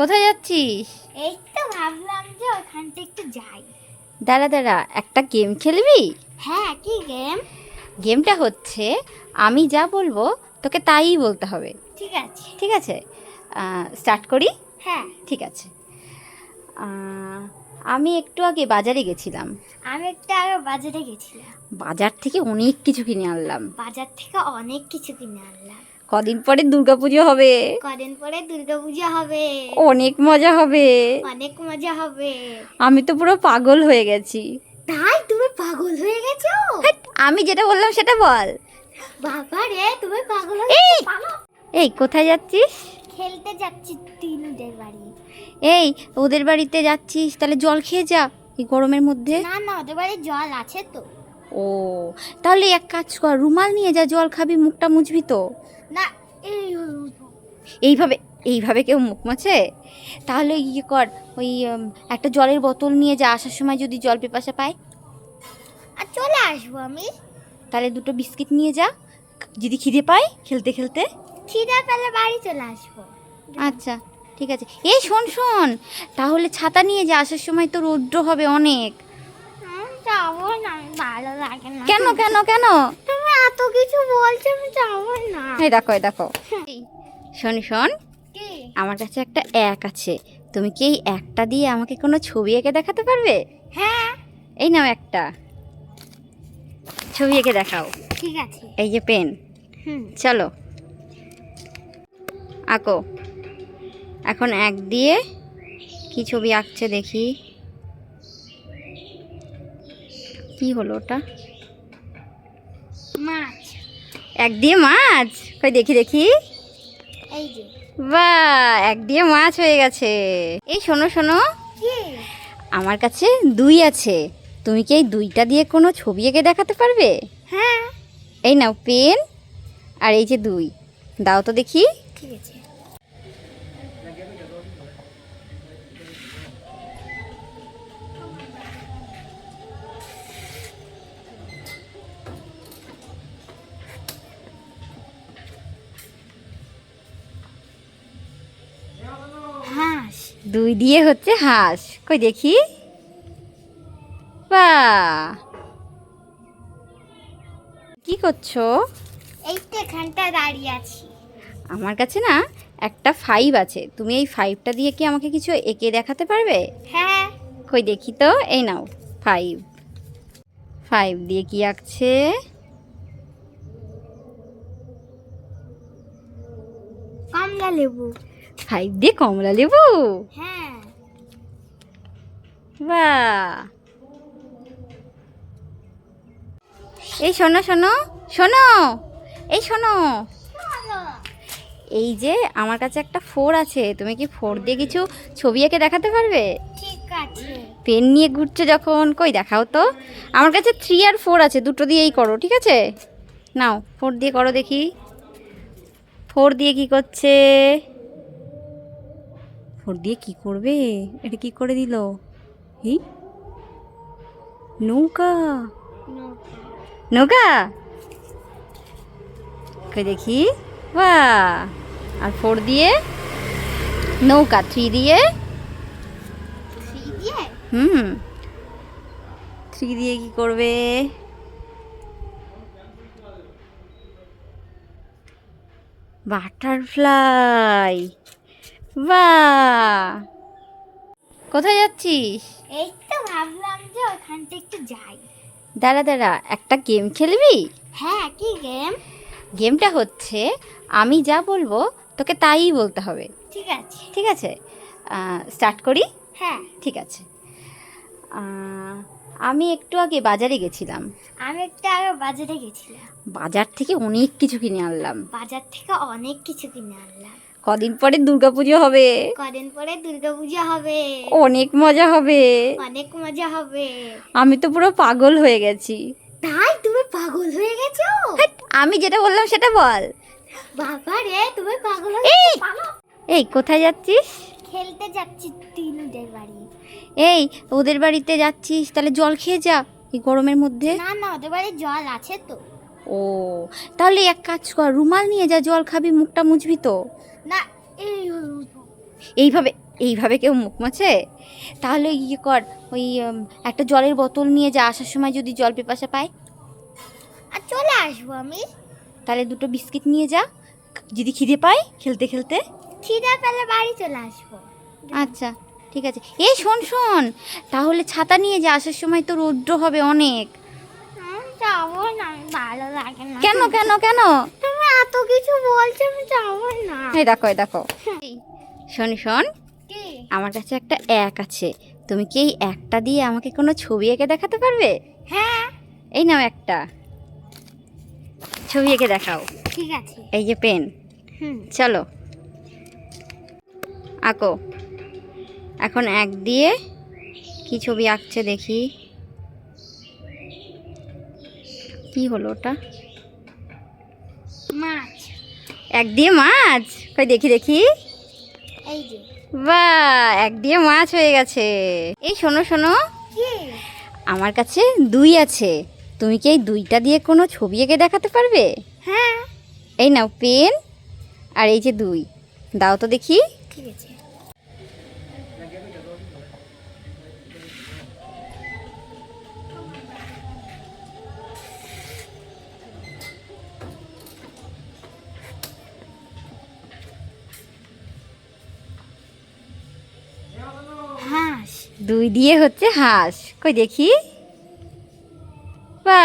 কোথায় যাচ্ছিস? এই তো ভাবলাম যে ওখানটা একটু যাই। দাঁড়া দাঁড়া একটা গেম খেলবি? হ্যাঁ কি গেম? গেমটা হচ্ছে আমি যা বলব তোকে তাই বলতে হবে। ঠিক আছে। ঠিক আছে? স্টার্ট করি? হ্যাঁ। ঠিক আছে। আমি একটু আগে বাজারে গেছিলাম। আমি একটা আগে বাজারে গেছিলাম। বাজার থেকে অনেক কিছু কিনে আনলাম। বাজার থেকে অনেক কিছু কিনে আনলাম। কদিন পরে দুর্গাপুজো হবে। কদিন পরে দুর্গাপূজা হবে। অনেক মজা হবে। অনেক মজা হবে। আমি তো পুরো পাগল হয়ে গেছি। তাই তুমি পাগল হয়ে গেছো? আমি যেটা বললাম সেটা বল। বাবা রে তুমি পাগল হয়ে? এই! কোথায় যাচ্ছিস? খেলতে যাচ্ছি তিনুদের বাড়ি। এই ওদের বাড়িতে যাচ্ছিস? তাহলে জল খেয়ে যা এই গরমের মধ্যে। না না ওদের বাড়ি জল আছে তো। ও তাহলে এক কাজ কর রুমাল নিয়ে যা জল খাবি মুখটা মুছবি তো। না এই এইভাবে এইভাবে কেউ মুখ মোছে? তাহলে ইয়ে কর ওই একটা জলের বোতল নিয়ে যা আসার সময় যদি জল পেপাসা পায়। আর চলে আসব আমি। তাহলে দুটো বিস্কিট নিয়ে যা যদি খিদে পায় খেলতে খেলতে। খিদে পেলে বাড়ি চলে আসব। আচ্ছা ঠিক আছে। এই শোন শোন তাহলে ছাতা নিয়ে যা আসার সময় তো রৌদ্র হবে অনেক। যাব না ভালো লাগে না। কেন কেন কেন? তুমি এত কিছু বলছো আমি যাব না। এই দেখো এই দেখো। শোন শোন। আমার কাছে একটা এক আছে। তুমি কি এই একটা দিয়ে আমাকে কোনো ছবি এঁকে দেখাতে পারবে? হ্যাঁ। এই নাও একটা। ছবি এঁকে দেখাও। ঠিক আছে। এই যে পেন। চলো। আঁকো। এখন এক দিয়ে কি ছবি আঁকছে দেখি। কি হলো ওটা? মাছ। এক দিয়ে মাছ? কই দেখি দেখি। এই যে। বা এক দিয়ে মাছ হয়ে গেছে। এই শোনো শোনো। কি? আমার কাছে দুই আছে। তুমি কি এই দুইটা দিয়ে কোনো ছবি এঁকে দেখাতে পারবে? হ্যাঁ। এই নাও পেন। আর এই যে দুই। দাও তো দেখি। ঠিক আছে। দুই দিয়ে হচ্ছে হাঁস। কই দেখি? বা। কি করছ? এই তো এখানটা দাঁড়িয়ে আছি। আমার কাছে না একটা ফাইভ আছে। তুমি এই ফাইভটা দিয়ে কি আমাকে কিছু এঁকে দেখাতে পারবে? হ্যাঁ। কই দেখি তো। এই নাও ফাইভ ফাইভ দিয়ে কি আঁকছে? কমলা লেবু। ফাইভ দিয়ে কমলা লেবু? হ্যাঁ। বা এই শোনো শোনো শোনো এই শোনো। এই যে আমার কাছে একটা ফোর আছে তুমি কি ফোর দিয়ে কিছু ছবি এঁকে দেখাতে পারবে? ঠিক আছে। পেন নিয়ে ঘুরছে যখন কই দেখাও তো। আমার কাছে থ্রি আর ফোর আছে দুটো দিয়েই করো ঠিক আছে? নাও ফোর দিয়ে করো দেখি। ফোর দিয়ে কি করছে? ফোর দিয়ে কি করবে? এটা কি করে দিল? এই? নৌকা? নৌকা? কই দেখি? বা আর ফোর দিয়ে? নৌকা থ্রি দিয়ে? থ্রি দিয়ে? হুম। থ্রি দিয়ে কি করবে? বাটারফ্লাই! বা কোথায় যাচ্ছিস? এই তো ভাবলাম যে ওখানটা একটু যাই। দাঁড়া দাঁড়া একটা গেম খেলবি? হ্যাঁ কি গেম? গেমটা হচ্ছে আমি যা বলব তোকে তাই বলতে হবে। ঠিক আছে। ঠিক আছে? স্টার্ট করি? হ্যাঁ। ঠিক আছে। আমি একটু আগে বাজারে গেছিলাম। আমি একটা আগে বাজারে গেছিলাম। বাজার থেকে অনেক কিছু কিনে আনলাম। বাজার থেকে অনেক কিছু কিনে আনলাম। কদিন পরে দুর্গাপুজো হবে। কদিন পরে দুর্গাপূজা হবে। অনেক মজা হবে। অনেক মজা হবে। আমি তো পুরো পাগল হয়ে গেছি। তাই তুমি পাগল হয়ে গেছো? আমি যেটা বললাম সেটা বল। বাবা রে তুমি পাগল হয়ে এই! কোথায় যাচ্ছিস? খেলতে যাচ্ছি তিনুদের বাড়ি। এই ওদের বাড়িতে যাচ্ছিস? তাহলে জল খেয়ে যা এই গরমের মধ্যে। না না ওদের বাড়ি জল আছে তো। ও তাহলে এক কাজ কর রুমাল নিয়ে যা জল খাবি মুখটা মুছবি তো। না এই এইভাবে এইভাবে কেউ মুখ মাছে? তাহলে ইয়ে কর ওই একটা জলের বোতল নিয়ে যা আসার সময় যদি জল পিপাসা পায়। আর চলে আসব আমি। তাহলে দুটো বিস্কিট নিয়ে যা যদি খিদে পায় খেলতে খেলতে। খিদে পেলে বাড়ি চলে আসব। আচ্ছা ঠিক আছে। এই শোন শোন তাহলে ছাতা নিয়ে যা আসার সময় তো রৌদ্র হবে অনেক। যাব না ভালো লাগে না। কেন কেন কেন? তুমি এত কিছু বলছো আমি যাব না। এই দেখো এই দেখো। শোন শোন। আমার কাছে একটা এক আছে। তুমি কি এই একটা দিয়ে আমাকে কোনো ছবি এঁকে দেখাতে পারবে? হ্যাঁ। এই নাও একটা। ছবি এঁকে দেখাও। ঠিক আছে। এই যে পেন। চলো। আঁকো। এখন এক দিয়ে কি ছবি আঁকছে দেখি। কি হলো ওটা? মাছ। এক দিয়ে মাছ? কই দেখি দেখি। এই যে। বা এক দিয়ে মাছ হয়ে গেছে। এই শোনো শোনো। কি? আমার কাছে দুই আছে। তুমি কি এই দুইটা দিয়ে কোনো ছবি এঁকে দেখাতে পারবে? হ্যাঁ। এই নাও পেন। আর এই যে দুই। দাও তো দেখি। ঠিক আছে। দুই দিয়ে হচ্ছে হাঁস। কই দেখি? বা